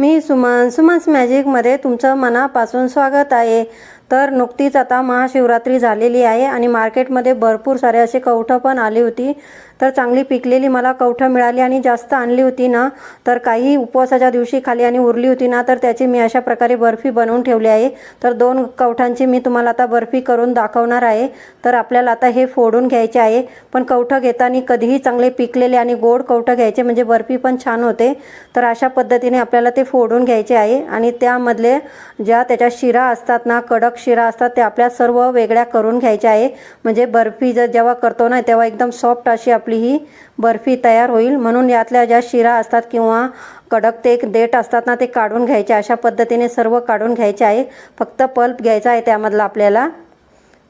मी सुमन सुमन्स मॅजिकमध्ये तुमचं मनापासून स्वागत आहे. तर नुकतीच आता महाशिवरात्री झालेली आहे आणि मार्केटमध्ये भरपूर सारे असे कवठं पण आली होती. तर चांगली पिकलेली मला कवठं मिळाली आणि जास्त आणली होती ना तर काही उपवासाच्या दिवशी खाली आणि उरली होती ना तर त्याची मी अशा प्रकारे बर्फी बनवून ठेवली आहे. तर दोन कवठांची मी तुम्हाला आता बर्फी करून दाखवणार आहे. तर आपल्याला आता हे फोडून घ्यायचे आहे. पण कवठं घेताना कधीही चांगले पिकलेले आणि गोड कवठं घ्यायचे म्हणजे बर्फी पण छान होते. तर अशा पद्धतीने आपल्याला ते फोडून घ्यायचे आहे. आणि त्यामधले ज्या त्याच्या शिरा असतात ना कडक शिरा असतात ते आपल्या सर्व वेगळ्या करून घ्यायच्या आहे. म्हणजे बर्फी जर जेव्हा करतो ना तेव्हा एकदम सॉफ्ट अशी आपली ही बर्फी तयार होईल. म्हणून यातल्या ज्या शिरा असतात किंवा कडक ते देठ असतात ना ते काढून घ्यायचे. अशा पद्धतीने सर्व काढून घ्यायचे आहे. फक्त पल्प घ्यायचा आहे त्यामधला आपल्याला.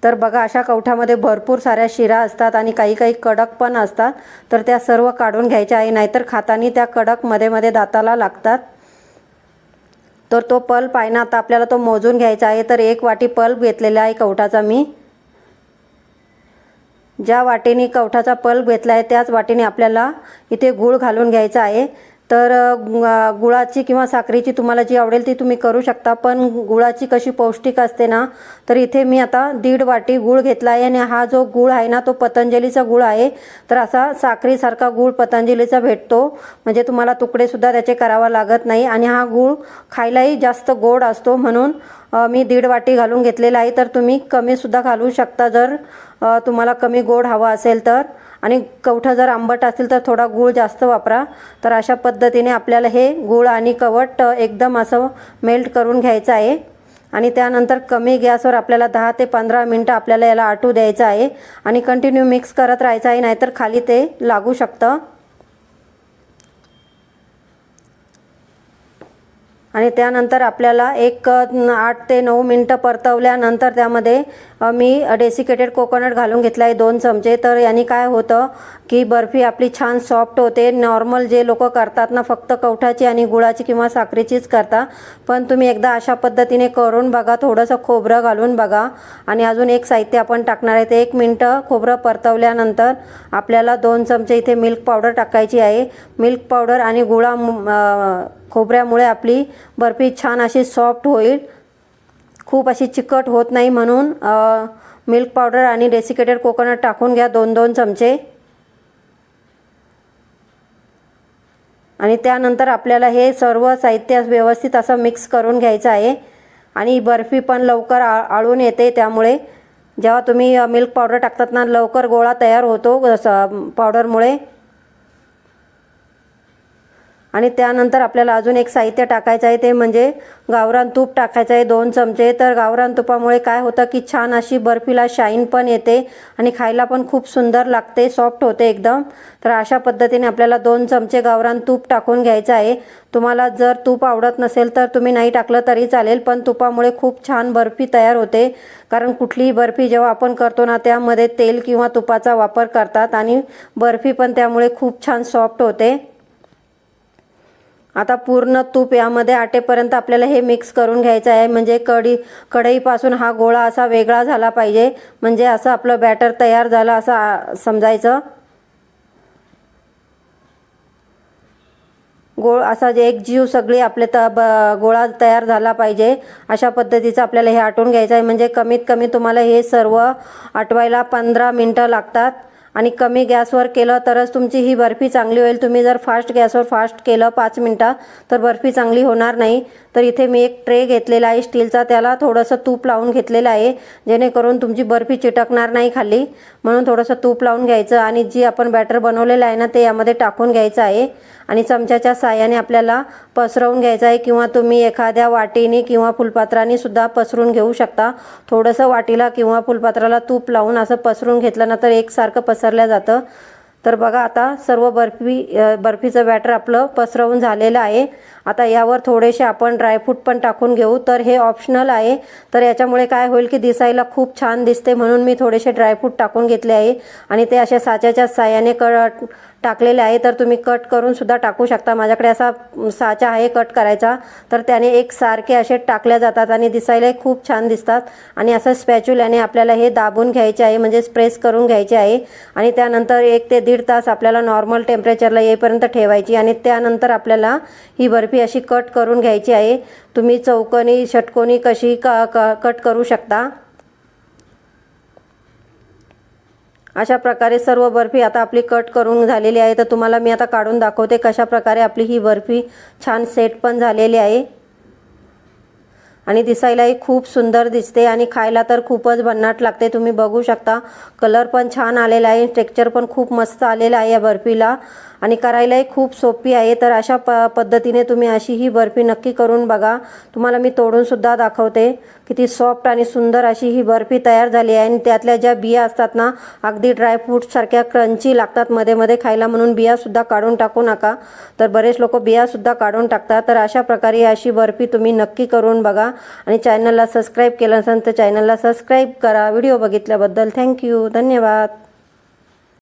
तर बघा अशा कवठामध्ये भरपूर साऱ्या शिरा असतात आणि काही काही कडक पण असतात. तर त्या सर्व काढून घ्यायच्या आहे. नाहीतर खातानी त्या कडकमध्ये मध्ये दाताला लागतात. तर तो पल्प आहे ना आता आपल्याला तो मोजून घ्यायचा आहे. तर एक वाटी पल्प घेतलेला आहे कवठाचा मी. ज्या वाटेने कवठाचा पल्प घेतला आहे त्याच वाटेने आपल्याला इथे गूळ घालून घ्यायचा आहे. तर गुळाची किंवा साखरेची तुम्हाला जी आवडेल ती तुम्ही करू शकता. पण गुळाची कशी पौष्टिक असते ना तर इथे मी आता दीड वाटी गूळ घेतला आहे. आणि हा जो गूळ आहे ना तो पतंजलीचा गूळ आहे. तर असा साखरेसारखा गूळ पतंजलीचा भेटतो. म्हणजे तुम्हाला तुकडेसुद्धा त्याचे करावा लागत नाही. आणि हा गूळ खायलाही जास्त गोड असतो म्हणून मी दीड वाटी घालून घेतलेला आहे. तर तुम्ही कमीसुद्धा घालू शकता जर तुम्हाला कमी गोड हवा असेल तर. आणि कवठं जर आंबट असेल तर थोडा गूळ जास्त वापरा. तर अशा पद्धतीने आपल्याला हे गूळ आणि कवट एकदम असं मेल्ट करून घ्यायचं आहे. आणि त्यानंतर कमी गॅसवर आपल्याला दहा ते पंधरा मिनटं आपल्याला याला आटू द्यायचं आहे. आणि कंटिन्यू मिक्स करत राहायचं आहे नाहीतर खाली ते लागू शकतं. आणि त्यानंतर आपल्याला एक आठ ते नऊ मिनटं परतवल्यानंतर त्यामध्ये मी डेसिकेटेड कोकोनट घालून घेतला आहे दोन चमचे. तर यांनी काय होतं की बर्फी आपली छान सॉफ्ट होते. नॉर्मल जे लोक करतात ना फक्त कवठाची आणि गुळाची किंवा साखरेचीच करता. पण तुम्ही एकदा अशा पद्धतीने करून बघा थोडंसं खोबरं घालून बघा. आणि अजून एक साहित्य आपण टाकणार आहे ते एक मिनटं खोबरं परतवल्यानंतर आपल्याला दोन चमचे इथे मिल्क पावडर टाकायची आहे. मिल्क पावडर आणि गुळा खोबऱ्यामुळे आपली बर्फी छान अशी सॉफ्ट होईल. खूप अशी चिकट होत नाही म्हणून मिल्क पावडर आणि डेसिकेटेड कोकोनट टाकून घ्या दोन दोन चमचे. आणि त्यानंतर आपल्याला हे सर्व साहित्य व्यवस्थित असं मिक्स करून घ्यायचं आहे. आणि बर्फी पण लवकर आ आळून येते त्यामुळे. जेव्हा तुम्ही मिल्क पावडर टाकतात ना लवकर गोळा तयार होतो पावडरमुळे आणि त्यानंतर आपल्याला अजून एक साहित्य टाकायचं आहे ते म्हणजे गावरान तूप टाकायचं आहे दोन चमचे. तर गावरान तुपामुळे काय होतं की छान अशी बर्फीला शाईन पण येते आणि खायला पण खूप सुंदर लागते सॉफ्ट होते एकदम. तर अशा पद्धतीने आपल्याला दोन चमचे गावरान तूप टाकून घ्यायचं आहे. तुम्हाला जर तूप आवडत नसेल तर तुम्ही नाही टाकलं तरी चालेल पण तुपामुळे खूप छान बर्फी तयार होते. कारण कुठलीही बर्फी जेव्हा आपण करतो ना त्यामध्ये तेल किंवा तुपाचा वापर करतात आणि बर्फी पण त्यामुळे खूप छान सॉफ्ट होते. आता पूर्ण तूप यामध्ये आटेपर्यंत आपल्याला हे मिक्स करून घ्यायचं आहे. म्हणजे कढी कढईपासून हा गोळा असा वेगळा झाला पाहिजे. म्हणजे असं आपलं बॅटर तयार झालं असं समजायचं. गोळ असा जे एक जीव सगळी आपले त ब गोळा तयार झाला पाहिजे. अशा पद्धतीचं आपल्याला हे आटवून घ्यायचं आहे. म्हणजे कमीत कमी तुम्हाला हे सर्व आटवायला पंधरा मिनटं लागतात. आणि कमी गॅसवर केलं तरच तुमची ही बर्फी चांगली होईल. तुम्ही जर फास्ट गॅसवर फास्ट केलं पाच मिनटं तर बर्फी चांगली होणार नाही. तर इथे मी एक ट्रे घेतलेला आहे स्टीलचा. त्याला थोडंसं तूप लावून घेतलेलं आहे जेणेकरून तुमची बर्फी चिटकणार नाही खाली. म्हणून थोडंसं तूप लावून घ्यायचं आणि जी आपण बॅटर बनवलेलं आहे ना ते यामध्ये टाकून घ्यायचं आहे. आणि चमच्याच्या साह्याने आपल्याला पसरवून घ्यायचं आहे किंवा तुम्ही एखाद्या वाटीने किंवा फुलपात्राने सुद्धा पसरून घेऊ शकता. थोडंसं वाटीला किंवा फुलपात्राला तूप लावून असं पसरून घेतलं ना तर एकसारखं पसरलं जातं. तर बघा आता सर्व बर्फी बर्फीचं बॅटर आपलं पसरवून झालेलं आहे. आता यावर थोडेसे आपण ड्रायफ्रूट पण टाकून घेऊ. तर हे ऑप्शनल आहे. तर याच्यामुळे काय होईल की दिसायला खूप छान दिसते म्हणून मी थोडेसे ड्रायफ्रूट टाकून घेतले आहे. आणि ते अशा साच्याच्या साह्याने क टाकलेले आहे तर तुम्ही कट करून सुद्धा टाकू शकता. माझ्याकडे असा साचा आहे कट करायचा. तर त्याने एक सारखे असे टाकल्या जातात आणि दिसायलाही खूप छान दिसतात. आणि असं स्पॅच्युल्याने आपल्याला हे दाबून घ्यायचे आहे म्हणजे प्रेस करून घ्यायचे आहे. आणि त्यानंतर एक ते दीड तास आपल्याला नॉर्मल टेम्परेचरला येईपर्यंत ठेवायची. आणि त्यानंतर आपल्याला ही बर्फी अशी कट करून घ्यायची आहे. तुम्ही चौकोनी षटकोनी कशी का क कट करू शकता. अशा प्रकारे सर्व बर्फी आता आपली कट करून झालेली आहे. तर तुम्हाला मी आता काढून दाखवते कशा प्रकारे आपली ही बर्फी छान सेट पण झालेली आहे. आणि दिसायलाही खूप सुंदर दिसते आणि खायला तर खूपच भन्नाट लागते. तुम्ही बघू शकता. कलर पण छान आलेला आहे. टेक्चर पण खूप मस्त आलेलं आहे या बर्फीला. आणि करायलाही खूप सोपी आहे. तर अशा प पद्धतीने तुम्ही अशी ही बर्फी नक्की करून बघा. तुम्हाला मी तोडूनसुद्धा दाखवते. किती सॉफ्ट आणि सुंदर अशी ही बर्फी तयार झाली आहे. आणि त्यातल्या ज्या बिया असतात ना अगदी ड्रायफ्रूटसारख्या क्रंची लागतात मध्ये मध्ये खायला म्हणून बियासुद्धा काढून टाकू नका. तर बरेच लोक बियासुद्धा काढून टाकतात. तर अशा प्रकारे अशी बर्फी तुम्ही नक्की करून बघा. आणि चॅनलला सबस्क्राईब केलं असेल तर चॅनलला सबस्क्राईब करा. व्हिडिओ बघितल्याबद्दल थँक्यू धन्यवाद.